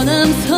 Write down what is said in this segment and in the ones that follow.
Sonumsuz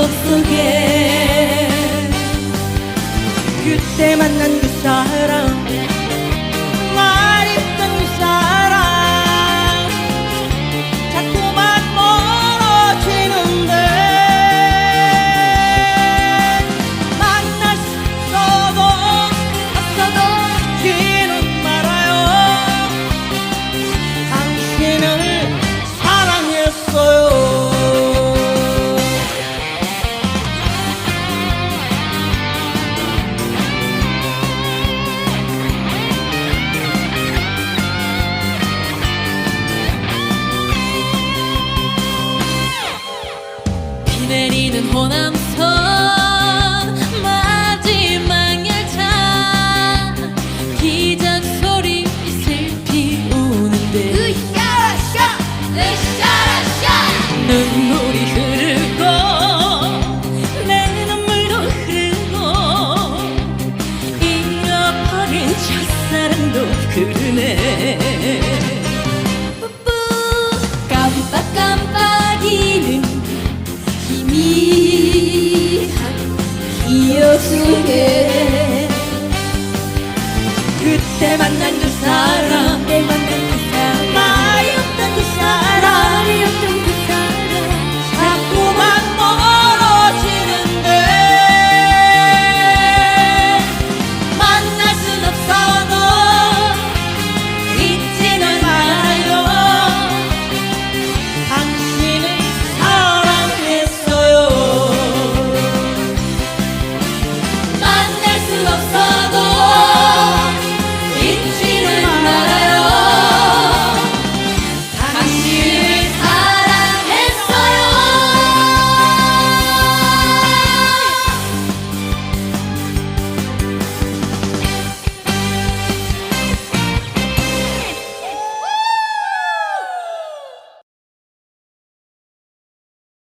기억 속에 그때 만난 그 사람 toda 그때 만난 그 사람